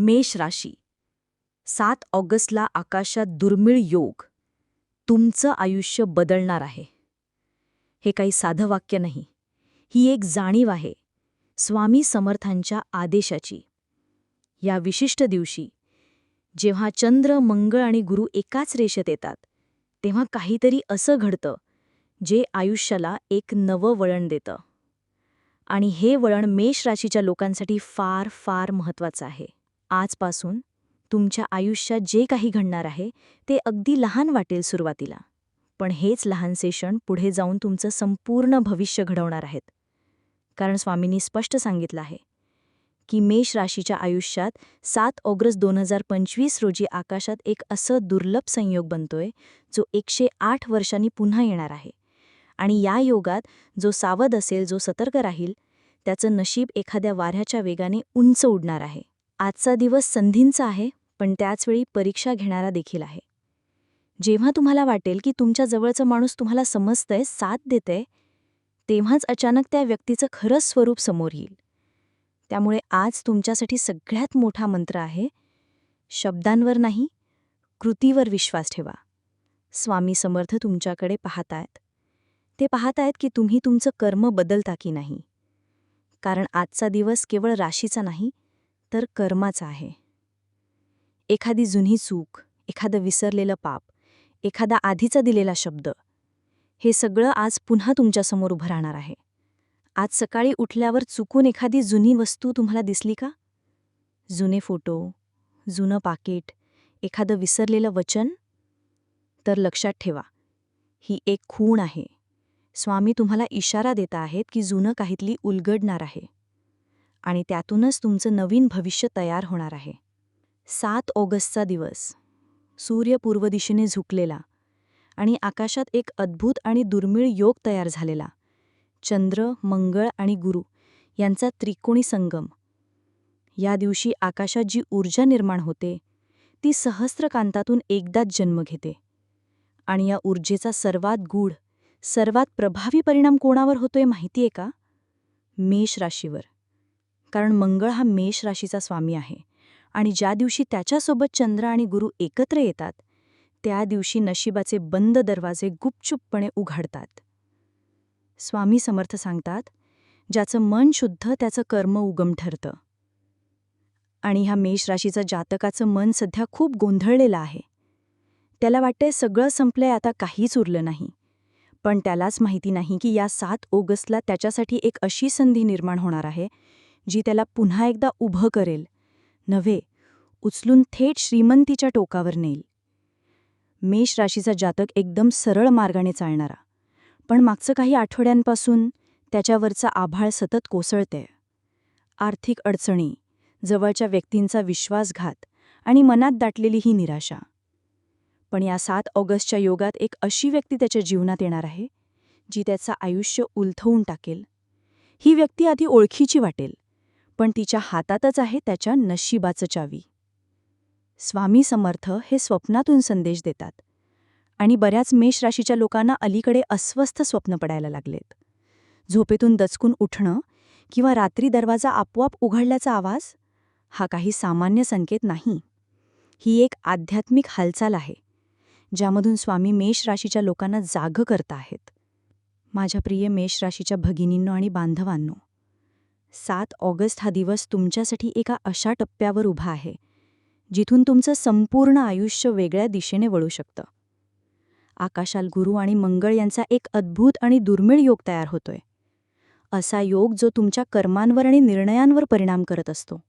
मेष राशी. सात ऑगस्टला आकाशात दुर्मिळ योग. तुमचं आयुष्य बदलणार आहे. हे काही साधं वाक्य नाही. ही एक जाणीव आहे. स्वामी समर्थांच्या आदेशाची. या विशिष्ट दिवशी जेव्हा चंद्र मंगळ आणि गुरु एकाच रेषेत येतात तेव्हा काहीतरी असं घडतं जे आयुष्याला एक नवं वळण देतं. आणि हे वळण मेष राशीच्या लोकांसाठी फार फार महत्त्वाचं आहे. आजपासून तुमच्या आयुष्यात जे काही घडणार आहे ते अगदी लहान वाटेल सुरुवातीला. पण हेच लहानसे क्षण पुढे जाऊन तुमचं संपूर्ण भविष्य घडवणार आहेत. कारण स्वामींनी स्पष्ट सांगितलं आहे की मेष राशीच्या आयुष्यात सात ऑगस्ट दोन हजार पंचवीस रोजी आकाशात एक असं दुर्लभ संयोग बनतोय जो एकशे आठ वर्षांनी पुन्हा येणार आहे. आणि या योगात जो सावध असेल जो सतर्क राहील त्याचं नशीब एखाद्या वाऱ्याच्या वेगाने उंच उडणार आहे. आजचा दिवस संधींचा आहे पण त्याचवेळी परीक्षा घेणारा देखील आहे. जेव्हा तुम्हाला वाटेल की तुमच्या जवळचं माणूस तुम्हाला समजतंय साथ देतंय तेव्हाच अचानक त्या व्यक्तीचं खरंच स्वरूप समोर येईल. त्यामुळे आज तुमच्यासाठी सगळ्यात मोठा मंत्र आहे शब्दांवर नाही कृतीवर विश्वास ठेवा. स्वामी समर्थ तुमच्याकडे पाहतायत. ते पाहतायत की तुम्ही तुमचं कर्म बदलता की नाही. कारण आजचा दिवस केवळ राशीचा नाही तर कर्माचा आहे. एखादी जुनी चूक एखादं विसरलेलं पाप एखादा आधीचा दिलेला शब्द हे सगळं आज पुन्हा तुमच्यासमोर उभं राहणार आहे. आज सकाळी उठल्यावर चुकून एखादी जुनी वस्तू तुम्हाला दिसली का? जुने फोटो जुनं पाकिट एखादं विसरलेलं वचन? तर लक्षात ठेवा ही एक खूण आहे. स्वामी तुम्हाला इशारा देता आहेत की जुनं काहीतली उलगडणार आहे. आणि त्यातूनच तुमचं नवीन भविष्य तयार होणार आहे. सात ऑगस्टचा दिवस. सूर्य पूर्व दिशेने झुकलेला आणि आकाशात एक अद्भुत आणि दुर्मिळ योग तयार झालेला. चंद्र मंगळ आणि गुरु यांचा त्रिकोणी संगम. या दिवशी आकाशात जी ऊर्जा निर्माण होते ती सहस्त्रकांतातून एकदाच जन्म घेते. आणि या ऊर्जेचा सर्वात गूढ सर्वात प्रभावी परिणाम कोणावर होतोय माहितीये का? मेष राशीवर. कारण मंगळ हा मेष राशीचा स्वामी आहे. आणि ज्या दिवशी त्याच्यासोबत चंद्र आणि गुरु एकत्र येतात त्या दिवशी नशिबाचे बंद दरवाजे गुपचुपपणे उघडतात. स्वामी समर्थ सांगतात ज्याचं मन शुद्ध त्याचं कर्म उगम ठरतं. आणि ह्या मेष राशीचं जातकाचं मन सध्या खूप गोंधळलेलं आहे. त्याला वाटतंय सगळं संपलंय आता काहीच उरलं नाही. पण त्यालाच माहिती नाही की या सात ऑगस्टला त्याच्यासाठी एक अशी संधी निर्माण होणार आहे जी त्याला पुन्हा एकदा उभं करेल. नव्हे उचलून थेट श्रीमंतीच्या टोकावर नेईल. मेष राशीचा जातक एकदम सरळ मार्गाने चालणारा. पण मागचं काही आठवड्यांपासून त्याच्यावरचा आभाळ सतत कोसळते आर्थिक अडचणी जवळच्या व्यक्तींचा विश्वासघात आणि मनात दाटलेली ही निराशा. पण या सात ऑगस्टच्या योगात एक अशी व्यक्ती त्याच्या जीवनात येणार आहे जी त्याचं आयुष्य उलथवून टाकेल. ही व्यक्ती आधी ओळखीची वाटेल पण तिच्या हातातच आहे त्याच्या नशिबाचं चावी. स्वामी समर्थ हे स्वप्नातून संदेश देतात. आणि बऱ्याच मेष राशीच्या लोकांना अलीकडे अस्वस्थ स्वप्न पडायला लागलेत. झोपेतून दचकून उठणं किंवा रात्री दरवाजा आपोआप उघडल्याचा आवाज हा काही सामान्य संकेत नाही. ही एक आध्यात्मिक हालचाल आहे ज्यामधून स्वामी मेष राशीच्या लोकांना जाग करत आहेत. माझ्या प्रिय मेष राशीच्या भगिनींनो आणि बांधवांनो सात ऑगस्ट हा दिवस तुमच्यासाठी एका अशा टप्प्यावर उभा आहे जिथून तुमचं संपूर्ण आयुष्य वेगळ्या दिशेने वळू शकतं. आकाशाल गुरु आणि मंगळ यांचा एक अद्भुत आणि दुर्मिळ योग तयार होतोय. असा योग जो तुमच्या कर्मांवर आणि निर्णयांवर परिणाम करत असतो.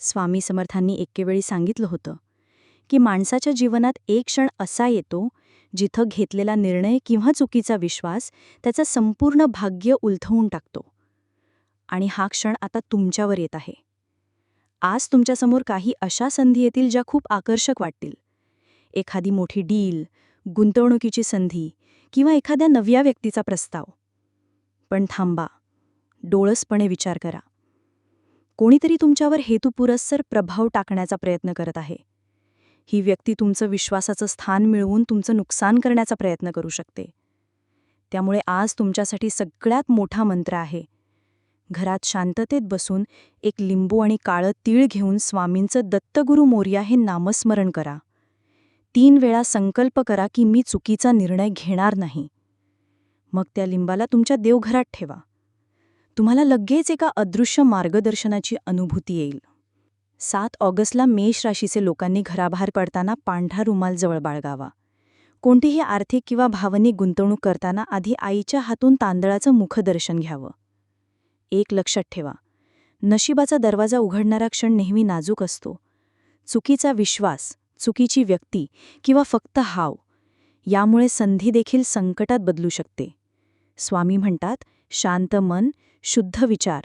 स्वामी समर्थांनी एकेवेळी सांगितलं होतं की माणसाच्या जीवनात एक क्षण असा येतो जिथं घेतलेला निर्णय किंवा चुकीचा विश्वास त्याचं संपूर्ण भाग्य उलथवून टाकतो. आणि हा क्षण आता तुमच्यावर येत आहे. आज तुमच्यासमोर काही अशा संधी येतील ज्या खूप आकर्षक वाटतील. एखादी मोठी डील गुंतवणुकीची संधी किंवा एखाद्या नव्या व्यक्तीचा प्रस्ताव. पण थांबा डोळसपणे विचार करा. कोणीतरी तुमच्यावर हेतुपुरस्सर प्रभाव टाकण्याचा प्रयत्न करत आहे. ही व्यक्ती तुमचं विश्वासाचं स्थान मिळवून तुमचं नुकसान करण्याचा प्रयत्न करू शकते. त्यामुळे आज तुमच्यासाठी सगळ्यात मोठा मंत्र आहे घरात शांततेत बसून एक लिंबू आणि काळं तीळ घेऊन स्वामींचं दत्तगुरू मोर्या हे नामस्मरण करा. तीन वेळा संकल्प करा की मी चुकीचा निर्णय घेणार नाही. मग त्या लिंबाला तुमच्या देवघरात ठेवा. तुम्हाला लगेच एका अदृश्य मार्गदर्शनाची अनुभूती येईल. सात ऑगस्टला मेष राशीचे लोकांनी घराबाहेर पडताना पांढरा रुमाल जवळ बाळगावा. कोणतीही आर्थिक किंवा भावनिक गुंतवणूक करताना आधी आईच्या हातून तांदळाचं मुखदर्शन घ्यावं. एक लक्षात ठेवा. नशिबाचा दरवाजा उघडणारा क्षण नेहमी नाजूक असतो. चुकीचा विश्वास चुकीची व्यक्ती किंवा फक्त हाव यामुळे संधी देखील संकटात बदलू शकते. स्वामी म्हणतात शांत मन शुद्ध विचार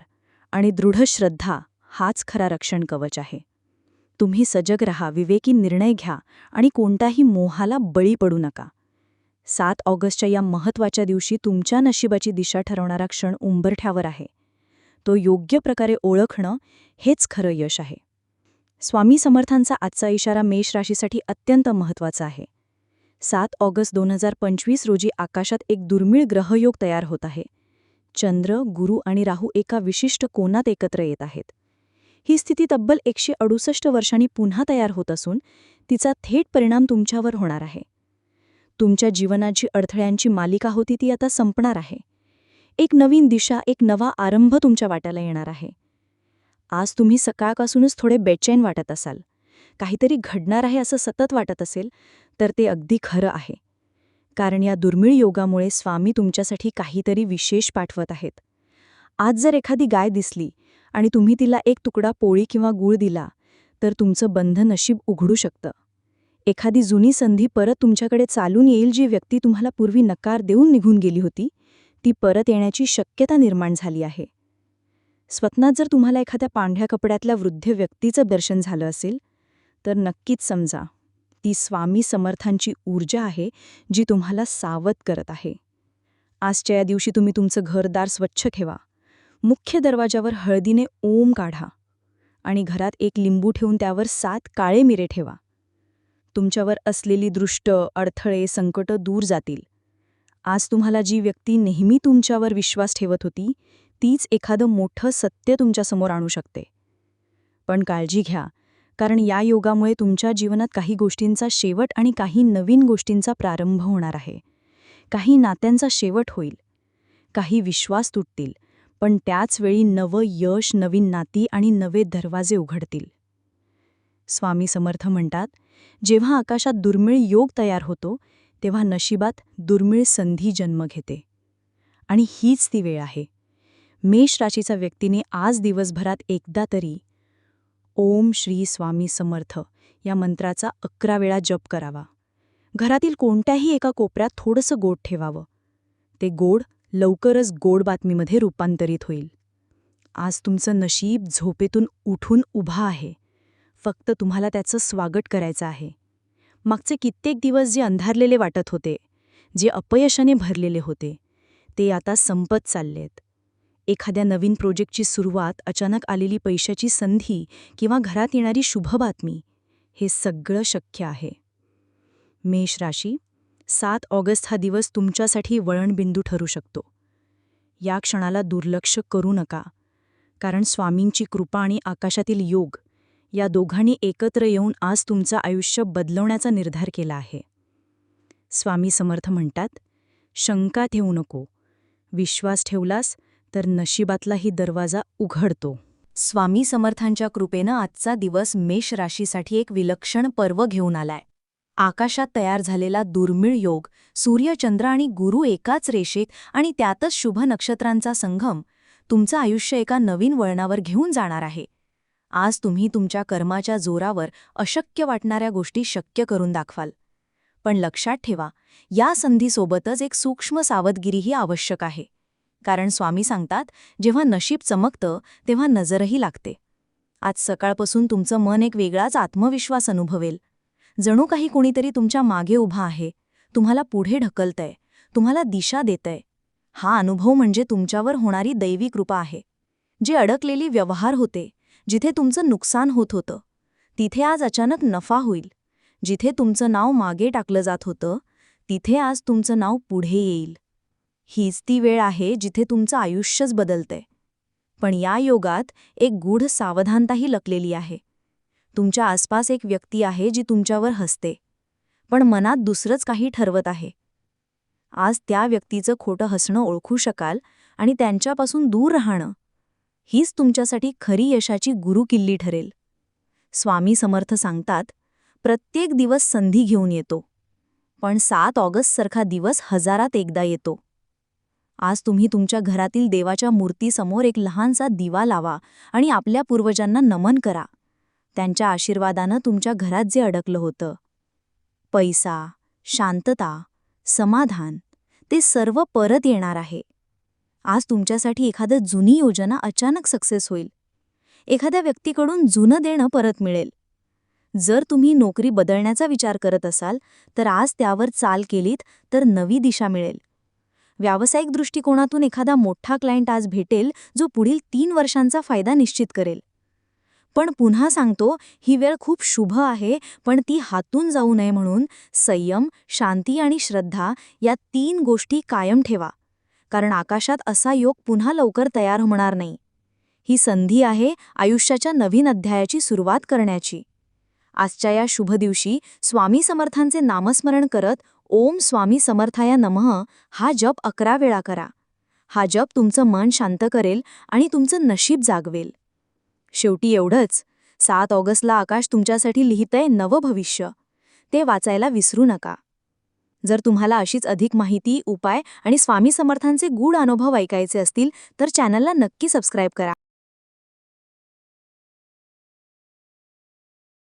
आणि दृढ श्रद्धा हाच खरा रक्षण कवच आहे. तुम्ही सजग रहा विवेकी निर्णय घ्या आणि कोणताही मोहाला बळी पडू नका. सात ऑगस्टच्या या महत्त्वाच्या दिवशी तुमच्या नशिबाची दिशा ठरवणारा क्षण उंबरठ्यावर आहे. तो योग्य प्रकारे ओळखणं हेच खरं यश आहे. स्वामी समर्थांचा आजचा इशारा मेष राशीसाठी अत्यंत महत्त्वाचा आहे. सात ऑगस्ट दोन हजार पंचवीस रोजी आकाशात एक दुर्मिळ ग्रहयोग तयार होत आहे. चंद्र गुरु आणि राहू एका विशिष्ट कोनात एकत्र येत आहेत. ही स्थिती तब्बल एकशे अडुसष्ट वर्षांनी पुन्हा तयार होत असून तिचा थेट परिणाम तुमच्यावर होणार आहे. तुमच्या जीवनाची अडथळ्यांची मालिका होती ती आता संपणार आहे. एक नवीन दिशा एक नवा आरंभ तुमच्या वाट्याला येणार आहे. आज तुम्ही सकाळपासूनच थोडे बेचैन वाटत असाल. काहीतरी घडणार आहे असं सतत वाटत असेल तर ते अगदी खरं आहे. कारण या दुर्मिळ योगामुळे स्वामी तुमच्यासाठी काहीतरी विशेष पाठवत आहेत. आज जर एखादी गाय दिसली आणि तुम्ही तिला एक तुकडा पोळी किंवा गूळ दिला तर तुमचं बंध नशीब उघडू शकतं. एखादी जुनी संधी परत तुमच्याकडे चालून येईल जी व्यक्ती तुम्हाला पूर्वी नकार देऊन निघून गेली होती ती परत येण्याची शक्यता निर्माण झाली आहे. स्वप्नात जर तुम्हाला एखाद्या पांढऱ्या कपड्यातल्या वृद्ध व्यक्तीचं दर्शन झालं असेल तर नक्कीच समजा. ती स्वामी समर्थांची ऊर्जा आहे जी तुम्हाला सावध करत आहे. आजच्या या दिवशी तुम्ही तुमचं घरदार स्वच्छ ठेवा. मुख्य दरवाजावर हळदीने ओम काढा आणि घरात एक लिंबू ठेवून त्यावर सात काळे मिरे ठेवा. तुमच्यावर असलेली दृष्ट अडथळे संकट दूर जातील. आज तुम्हाला जी व्यक्ती नेहमी तुमच्यावर विश्वास ठेवत होती तीच एखादं मोठं सत्य तुमच्यासमोर आणू शकते. पण काळजी घ्या कारण या योगामुळे तुमच्या जीवनात काही गोष्टींचा शेवट आणि काही नवीन गोष्टींचा प्रारंभ होणार आहे. काही नात्यांचा शेवट होईल. काही विश्वास तुटतील पण त्याचवेळी नवं यश नवीन नाती आणि नवे दरवाजे उघडतील. स्वामी समर्थ म्हणतात जेव्हा आकाशात दुर्मिळ योग तयार होतो तेव्हा नशिबात दुर्मिळ संधी जन्म घेते. आणि हीच ती वेळ आहे. मेष राशीचा व्यक्तीने आज दिवसभरात एकदा तरी ओम श्री स्वामी समर्थ या मंत्राचा अकरा वेळा जप करावा. घरातील कोणत्याही एका कोपऱ्यात थोडंसं गोड ठेवावं. ते गोड लवकरच गोड बातमीमध्ये रूपांतरित होईल. आज तुमचं नशीब झोपेतून उठून उभा आहे. फक्त तुम्हाला त्याचं स्वागत करायचं आहे. मागचे कित्येक दिवस जे अंधारलेले वाटत होते जे अपयशाने भरलेले होते ते आता संपत चाललेत. एखाद्या नवीन प्रोजेक्टची सुरुवात अचानक आलेली पैशाची संधी किंवा घरात येणारी शुभ बातमी हे सगळं शक्य आहे. मेष राशी सात ऑगस्ट हा दिवस तुमच्यासाठी वळणबिंदू ठरू शकतो. या क्षणाला दुर्लक्ष करू नका कारण स्वामींची कृपा आणि आकाशातील योग या दोघांनी एकत्र येऊन आज तुमचं आयुष्य बदलवण्याचा निर्धार केला आहे. स्वामी समर्थ म्हणतात शंका ठेवू नको. विश्वास ठेवलास तर नशिबातलाही दरवाजा उघडतो. स्वामी समर्थांच्या कृपेनं आजचा दिवस मेष राशीसाठी एक विलक्षण पर्व घेऊन आलाय. आकाशात तयार झालेला दुर्मिळ योग सूर्यचंद्र आणि गुरु एकाच रेषेत आणि त्यातच शुभ नक्षत्रांचा संगम तुमचं आयुष्य एका नवीन वळणावर घेऊन जाणार आहे. आज तुम्ही तुमच्या कर्माच्या जोरावर अशक्य वाटणाऱ्या गोष्टी शक्य करून दाखवाल. पण लक्षात ठेवा या संधीसोबतच एक सूक्ष्म सावधगिरीही आवश्यक आहे. कारण स्वामी सांगतात जेव्हा नशीब चमकतं तेव्हा नजरही लागते. आज सकाळपासून तुमचं मन एक वेगळाच आत्मविश्वास अनुभवेल. जणू काही कोणीतरी तुमच्या मागे उभा आहे. तुम्हाला पुढे ढकलतंय. तुम्हाला दिशा देतंय. हा अनुभव म्हणजे तुमच्यावर होणारी दैवी कृपा आहे. जे अडकलेली व्यवहार होते जिथे तुमचं नुकसान होत होतं तिथे आज अचानक नफा होईल. जिथे तुमचं नाव मागे टाकलं जात होतं तिथे आज तुमचं नाव पुढे येईल. हीच ती वेळ आहे जिथे तुमचं आयुष्यच बदलतंय. पण या योगात एक गूढ सावधानताही लपलेली आहे. तुमच्या आसपास एक व्यक्ती आहे जी तुमच्यावर हसते पण मनात दुसरंच काही ठरवत आहे. आज त्या व्यक्तीचं खोटं हसणं ओळखू शकाल आणि त्यांच्यापासून दूर राहणं हीच तुमच्यासाठी खरी यशाची गुरुकिल्ली ठरेल. स्वामी समर्थ सांगतात प्रत्येक दिवस संधी घेऊन येतो. पण सात ऑगस्टसारखा दिवस हजारात एकदा येतो. आज तुम्ही तुमच्या घरातील देवाच्या मूर्तीसमोर एक लहानसा दिवा लावा आणि आपल्या पूर्वजांना नमन करा. त्यांच्या आशीर्वादानं तुमच्या घरात जे अडकलं होतं. पैसा शांतता समाधान ते सर्व परत येणार आहे. आज तुमच्यासाठी एखादं जुनी योजना अचानक सक्सेस होईल. एखाद्या व्यक्तीकडून जुनं देणं परत मिळेल. जर तुम्ही नोकरी बदलण्याचा विचार करत असाल तर आज त्यावर चाल केलीत तर नवी दिशा मिळेल. व्यावसायिक दृष्टिकोनातून एखादा मोठा क्लायंट आज भेटेल जो पुढील तीन वर्षांचा फायदा निश्चित करेल. पण पुन्हा सांगतो ही वेळ खूप शुभ आहे पण ती हातून जाऊ नये म्हणून संयम शांती आणि श्रद्धा या तीन गोष्टी कायम ठेवा. कारण आकाशात असा योग पुन्हा लवकर तयार होणार नाही. ही संधी आहे आयुष्याच्या नवीन अध्यायाची सुरुवात करण्याची. आजच्या या शुभ दिवशी स्वामी समर्थांचे नामस्मरण करत ओम स्वामी समर्थाया नमः हा जप अकरा वेळा करा. हा जप तुमचं मन शांत करेल आणि तुमचं नशीब जागवेल. शेवटी एवढंच. सात ऑगस्टला आकाश तुमच्यासाठी लिहितंय नवं भविष्य. ते वाचायला विसरू नका. जर तुम्हाला अशीच अधिक माहिती उपाय आणि स्वामी समर्थांचे गूढ अनुभव ऐकायचे असतील तर चॅनलला नक्की सबस्क्राईब करा.